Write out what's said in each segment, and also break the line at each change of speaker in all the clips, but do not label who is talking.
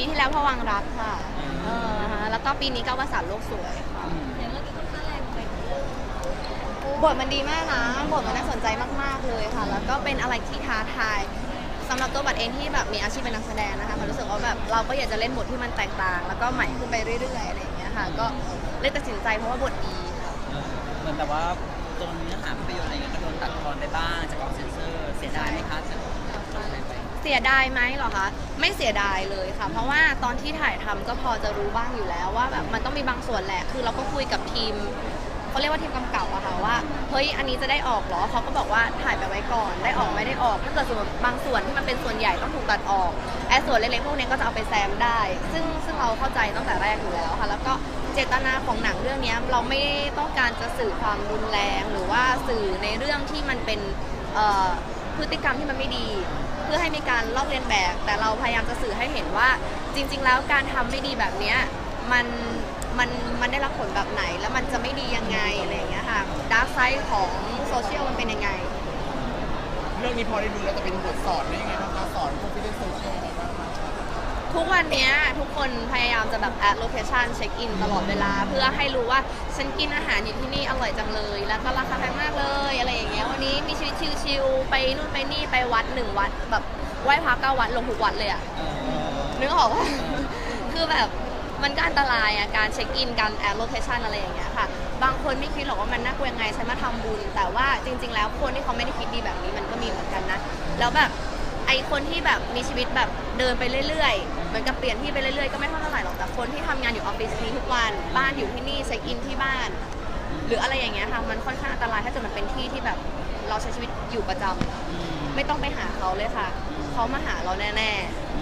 ปีที่แล้วพวังรักค่ะเออฮะแล้วก็ปีนี้ก็วสานโลกสวยค่ะ
อย่างเรื่องนี้ค่อนข้างแรงไป
บทมันดีมากนะบทมันน่าสนใจมากๆเลยค่ะ แล้วก็เป็นอะไรที่ท้าทายสำหรับตัวบัตรเองที่แบบมีอาชีพเป็นนักแสดงนะคะมันรู้สึกว่าแบบเราก็อยากจะเล่นบทที่มันแตกต่าง แล้วก็ใหม่ขึ้นไปเรื่อยๆอะไรอย่างเงี้ยค่ะ ก็เลยตัดสินใจเพราะว่าบทดีค่ะ
เออเหมือนแบบว่าตรงเนื้อหาภาพยนตร์อะไรเงี้ยก็โดนตัดทอนไปบ้างจากกองเซ็นเซอร์ เสียดายไหมคะจะอะไรไป
เสียดายไหมเหรอคะไม่เสียดายเลยค่ะ เพราะว่าตอนที่ถ่ายทำก็พอจะรู้บ้างอยู่แล้วว่าแบบมันต้องมีบางส่วนแหละ คือเราก็คุยกับทีมเขาเรียกว่าทีมกำกับอะค่ะว่าเฮ้ยอันนี้จะได้ออกเหรอเขาก็บอกว่าถ่ายไปไว้ก่อน ได้ออกไม่ได้ออกถ้าเกิดสมมติบางส่วนที่มันเป็นส่วนใหญ่ต้องถูกตัดออกไอ้ส่วนเล็กๆพวกนี้ก็จะเอาไปแซมได้ ซึ่งซึ่งเราเข้าใจตั้งแต่แรกอยู่แล้วค่ะ แล้วก็เจตนาของหนังเรื่องนี้เราไม่ได้ต้องการจะสื่อความรุนแรงหรือว่าสื่อในเรื่องที่มันเป็นพฤติกรรมที่มันไม่ดี พื่อให้มีการลอกเลียนแบบ แต่เราพยายามจะสื่อให้เห็นว่า จริง ๆ แล้วการทำไม่ดีแบบเนี้ยมันมันมันได้รับผลแบบไหนแล้วมันจะไม่ดียังไงอะไรอย่างเงี้ยค่ะดาร์กไซด์ของโซเชียลมันเป็นยังไง
เรื่องนี้พอได้ดูแล้วจะเป็นบทสอนได้ยังไงบ้างคะสอนพวกที่เล่นโซเชียลยังไงบ้างคะ
ทุกวันเนี้ยทุกคนพยายามจะแบบแอดโลเคชันเช็คอินตลอดเวลา เพื่อให้รู้ว่าฉันกินอาหารอยู่ที่นี่อร่อยจังเลย แล้วก็ราคาแพงมากเลยอะไรอย่างเงี้ยวั นนี้มีชีวิตชิลๆไปนู่นไปนี่ไปวัดหนึ่งวัด แบบไหว้พระเก้าวัดลงทุกวัดเลยอะ
เออ
นึกออกว่า คือแบบมันก็อันตรายอะการเช็คอินการแอดโลเคชันอะไรอย่างเงี้ยค่ะ บางคนไม่คิดหรอกว่ามันน่ากลัวยังไงฉันมาทำบุญ แต่ว่าจริง ๆ แล้วคนที่เขาไม่ได้คิดดีแบบนี้มันก็มีเหมือนกันนะ แล้วแบบไอคนที่แบบมีชีวิตแบบเดินไปเรื่อยๆ เหมือนกับเปลี่ยนที่ไปเรื่อยๆ ก็ไม่เท่าไหร่หรอก แต่คนที่ทำงานอยู่ออฟฟิศนี้ทุกวัน บ้านอยู่ที่นี่เช็คอินที่บ้าน หรืออะไรอย่างเงี้ยค่ะมันค่อนข้างอันตรายถ้าเกิดมันเป็นที่ที่แบบเราใช้ชีวิตอยู่ประจำ
อืม
ไม่ต้องไปหาเขาเลยค่ะเขามาหาเราแน่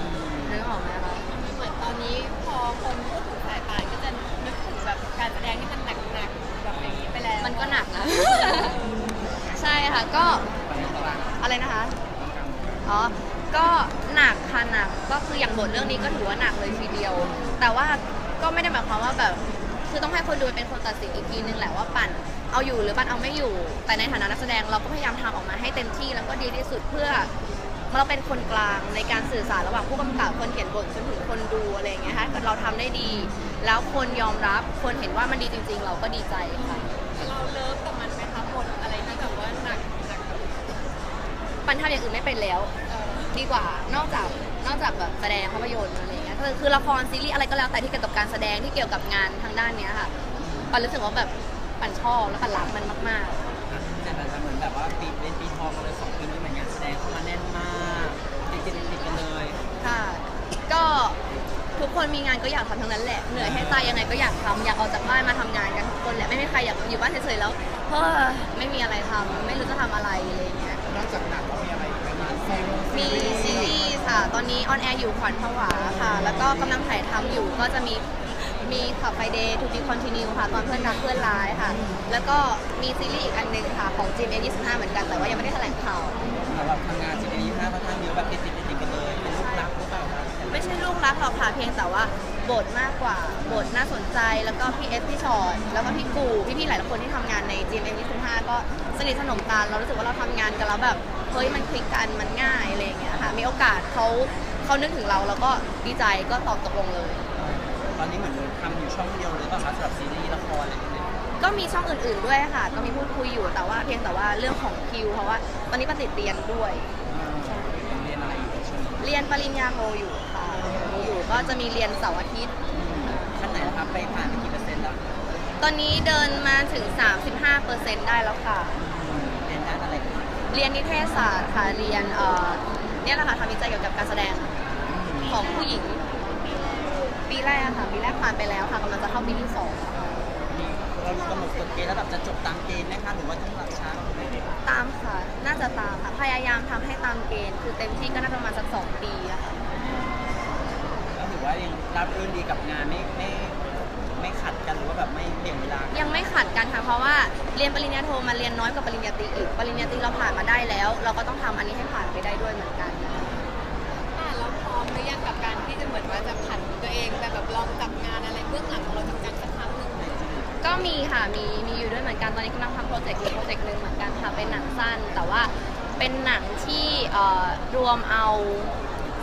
ๆนึกออกไหมคะ
เหมือนตอนนี้พอคนพูดถึงสายป่านก็จะนึกถึงแบบการแสดงที่มันหนักๆแบบอย่างนี้ไปแล้ว
มันก็หนักนะ ใช่ค่ะก็อะไรนะคะ อ๋อ ก็หนักค่ะหนักก็คืออย่างบทเรื่องนี้ก็ถือว่าหนักเลยทีเดียว แต่ว่าก็ไม่ได้หมายความว่าแบบ คือต้องให้คนดูเป็นคนตัดสินอีกทีนึงแหละว่าปั่นเอาอยู่หรือปั่นเอาไม่อยู่ แต่ในฐานะนักแสดงเราก็พยายามทำออกมาให้เต็มที่แล้วก็ดีที่สุดเพื่อเราเป็นคนกลางในการสื่อสารระหว่างผู้กำกับคนเขียนบทจนถึงคนดูอะไรอย่างเงี้ยค่ะถ้าเกิดเราทำได้ดี แล้วคนยอมรับคนเห็นว่ามันดีจริง ๆ เราก็ดีใจค่ะ
เราเลิฟกับมันไหมคะบทอะไรที่แบบว่าหนักหนักแบบ
ปันทำอย่างอื่นไม่เป็นแล้ว
เออ
ดีกว่า นอกจาก นอกจากแบบแสดงภาพยนตร์อะไรอย่างเงี้ย คือคือละครซีรีส์อะไรก็แล้วแต่ที่เกี่ยวกับการแสดงที่เกี่ยวกับงานทางด้านเนี้ยค่ะปันรู้สึกว่าแบบปันชอบและปันรักมันมาก
แต่แบบเหมือนแบบว่าปีเป็นปีทองมาเลยสองปีนี้เหมือนงานแสดงเข้ามาแน่นมากติดติดติดกันเลย
ๆ ค่ะ ก็ทุกคนมีงานก็อยากทำทั้งนั้นแหละเหนื่อยให้ตายยังไงก็อยากทำอยากออกจากบ้านมาทำงานกันทุกคนแหละไม่มีใครอยากอยู่บ้านเฉยๆแล้วเฮ้อไม่มีอะไรทำไม่รู้จะทำอะไรอะไรอย่างเงี้ย
นอกจากหนังแล้วมีอะไรอี
มีซีรีส์ค่ะ ตอนนี้ออนแอร์อยู่ขวัญผวาค่ะ แล้วก็กำลังถ่ายทำอยู่ก็จะมีมีขับไฟเดย์ทูบีคอนติเนียค่ะ ตอนเพื่อนรักเพื่อนร้ายค่ะ แล้วก็มีซีรีส์อีกอันหนึงค่ะ ของจีมเอ็นยี่สิบห้าเหมือนกันแต่ว่ายังไม่ได้แถลงข่าว
แต่ว่าทำงานจีดีห้าค่อนข้างเยอะแบบติดติดติดกันเลยเป็นลูกรักหรือเปล่าคะ
ไม่ใช่ลูกรักหรอกค่ะเพียงแต่ว่า บทมากกว่าบทน่าสนใจแล้วก็พี่เอสพี่ชอตแล้วก็พี่กูพี่ๆหลายๆคนที่ทำงานใน GMM 25ก็สนิทสนมกันเรารู้สึกว่าเราทำงานกันแล้วแบบเฮ้ยมันคลิกกันมันง่ายอะไรอย่างเงี้ยค่ะมีโอกาสเขาเขานึกถึงเราแล้วก็ดีใจก็ตอบตกลงเลย
ตอนนี้เหมือนทำอยู่ช่องเดียวหรือเปล่าคะสำหรับซีรีส์ละครอะไรอย่างเงี้ย
ก็มีช่องอื่นๆด้วยค่ะ ก็มีพูดคุยอยู่แต่ว่าเพียงแต่ว่าเรื่องของคิวเพราะว่าตอนนี้ปฏิดเรียนด้วย
เรียนอะไรอยู่ช่วงนี้
เรียนปริญญาโทอยู่ค่ะ อยู่ ก็จะมีเรียนเสาร์อาทิตย์
ขั้นไหนนะครับ ไปผ่านไปกี่เปอร์เซ็นต์แล้ว
ตอนนี้เดินมาถึง 35%ได้แล้วค่ะ
เรียนด้านอะไรกัน
เรียนนิเทศศาสตร์ค่ะ เรียนเอ่อเนี่ยแหละค่ะทำวิจัยเกี่ยวกับการแสดงของผู้หญิง ปีแรกค่ะ ปีแรกผ่านไปแล้วค่ะกำลังจะเข้าปีที่สองแล้วค่ะ
มีเรากำหนดกฎเกณฑ์แล้วแบบจะจบตามเกณฑ์ไหมคะหรือว่าต้องหลับช้า
ตามค่ะ น่าจะตามค่ะ พยายามทำให้ตามเกณฑ์ คือเต็มที่ก็น่าจะประมาณสักสองปีอะค่ะ
ก็ถือ ว่ายังรับรื่นดีกับงานไม่ไม่ไม่ขัดกันหรือว่าแบบไม่เปลี่ยนเวลา
ยังไม่ขัดกันค่ะเพราะว่าเรียนปริญญาโทมาเรียนน้อยกว่าปริญญาตรีอีกปริญญาตรีเราผ่านมาได้แล้ว เราก็ต้องทำอันนี้ให้ผ่านไปได้ด้วยเหมือนกันนะคะ
อะเราพร้อมหรือยังกับการที่จะเหมือนว่าจะผันตัวเองไปแบบลองจับงานอะไรเบื้องหลังของเราจังๆสักครั้งหนึ่ง
ก็มีค่ะ มี มีอยู่ด้วยเหมือนกัน ตอนนี้กำลังทำโปรเจกต์อยู่โปรเจกต์หนึ่งเหมือนกันค่ะ เป็นหนังสั้น แต่ว่าเป็นหนังที่เอ่อรวมเอา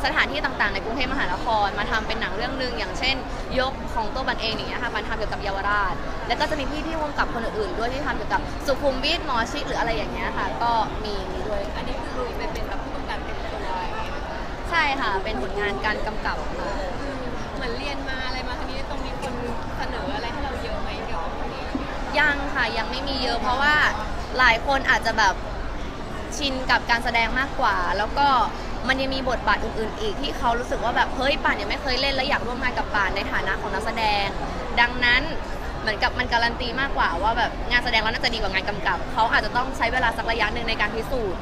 สถานที่ต่างๆ ในกรุงเทพมหานคร มาทำเป็นหนังเรื่องหนึ่งอย่างเช่น ยกของตัวบันเองอย่างเงี้ยค่ะมันทำเกี่ยวกับเยาวราช แล้วก็จะมีพี่พี่ๆวงกับคนอื่นๆด้วยที่ทำเกี่ยวกับสุขุมวิทหมอชิดหรืออะไรอย่างเงี้ยค่ะ ก็มีมีด้วย
อันนี้คือลุยไปเป็นแบบผู้กำกับเป็นตัวอย่างเงี้ย
ใช่ค่ะเป็นผลงานการกำกับค่ะ
เหมือนเรียนมาอะไรมาทีนี้ตรงนี้คนเสนออะไรให้เราเยอะไหมเกี่ยวกับตรงนี้
ยังค่ะยังไม่มีเยอะเพราะว่าหลายคนอาจจะแบบชินกับการแสดงมากกว่า แล้วก็ มันยังมีบทบาทอื่นๆ อีกที่เขารู้สึกว่าแบบเฮ้ยป่านยังไม่เคยเล่นแล้วอยากร่วมงานกับป่านในฐานะของนักแสดง ดังนั้นเหมือนกับมันการันตีมากกว่าว่าแบบงานแสดงแล้วน่าจะดีกว่างานกำกับเขาอาจจะต้องใช้เวลาสักระยะหนึ่งในการพิสูจน์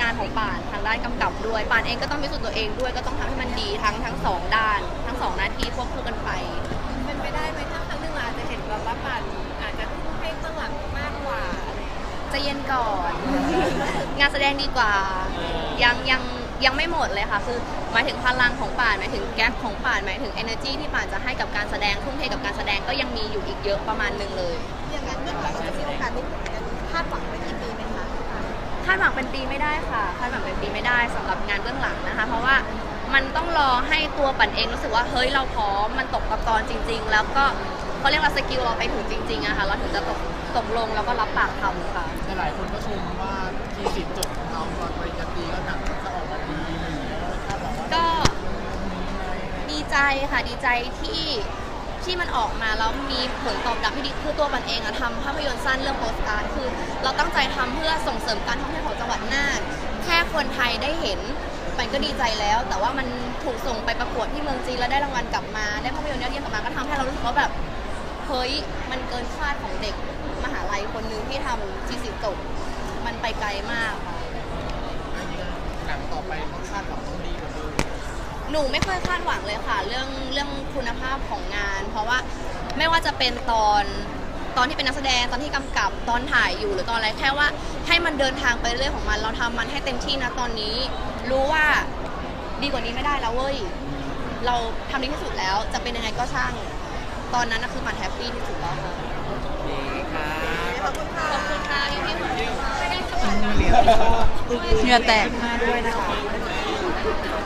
งานของป่านทางด้านกำกับด้วยป่านเองก็ต้องพิสูจน์ตัวเองด้วยก็ต้องทำให้มันดีทั้งทั้งสองด้าน ทั้งสองหน้าที่ควบคู่กันไป
เป็นไปได้ไหมถ้าครั้งหนึ่งเราอาจจะเห็นแบบว่าป่านอาจจะทุ่มให้ข้างหลังมากกว่าอะไรอย่างเงี้ย
ใจะเย็นก่อน งานแสดงดีกว่า ยังยัง ยังไม่หมดเลยค่ะคือหมายถึงพลังของป่านหมายถึงแก๊ปของป่านหมายถึง energy ที่ป่านจะให้กับการแสดงทุ่มเทกับการแสดงก็ยังมีอยู่อีกเยอะประมาณหนึงเลย
อย่างนั้นเมื่อไหร่เราจะมีโอกาสได้เห็นกันคาดหวังไว้กี่ปีไหมคะ
คาดหวังเป็นปีไม่ได้ค่ะคาดหวังเป็นปีไม่ได้สำหรับงานเบื้องหลังนะคะ เพราะว่ามันต้องรอให้ตัวปั่นเองรู้สึกว่าเฮ้ยเราพร้อมมันตกตะกอนจริง ๆ แล้วก็เขาเรียกว่าสกิลเราไปถึงจริงๆอะค่ะเราถึงจะตกตกลงแล้วก็รับปากทำค่ะ
แต่หลายคนก็ชมว่าทีสิทธิ์จบของเราตอนปริญญาตรีก็หนังจะออกมาดีอะไรอย่างเงี้ยคาดหวังว่า
ก็ ดีใจค่ะดีใจที่ที่มันออกมาแล้วมีผลตอบรับที่ดีคือตัวบันเองอะทำภาพยนตร์สั้นเรื่องโปสการ์ดคือ เราตั้งใจทำเพื่อส่งเสริมการท่องเที่ยวของจังหวัดน่านแค่คนไทยได้เห็นมันก็ดีใจแล้ว แต่ว่ามันถูกส่งไปประกวดที่เมืองจีนแล้วได้รางวัลกลับมา ได้ภาพยนตร์ยอดเยี่ยมกลับมาก็ทำให้เรารู้สึกว่าแบบเฮ้ยมันเกินคาดของเด็กมหาลัยคนหนึงที่ทำจีสิจบมันไปไกลมากค่ะ
หนังต่อไปต้องคาดหวังต้องดีกว่าเห
นูไม่เคยคาดหวังเลยค่ะ เรื่องเรื่องคุณภาพของงาน เพราะว่าไม่ว่าจะเป็นตอนตอนที่เป็นนักแสดงตอนที่กำกับตอนถ่ายอยู่หรือตอนอะไรแค่ว่าให้มันเดินทางไปเรื่อยของมัน เราทำมันให้เต็มที่นะตอนนี้ รู้ว่าดีกว่านี้ไม่ได้แล้วเว้ยเราทำดีที่สุดแล้วจะเป็นยังไงก็ช่าง ตอนนั้นนะคือมันแฮปปี้ที่สุดแล้วค่ะ
โอเคค่ะ
ขอบคุณค่ะพี่พี่ขอบคุณค่ะ
เหงื่อแตก
ด้วยนะคะ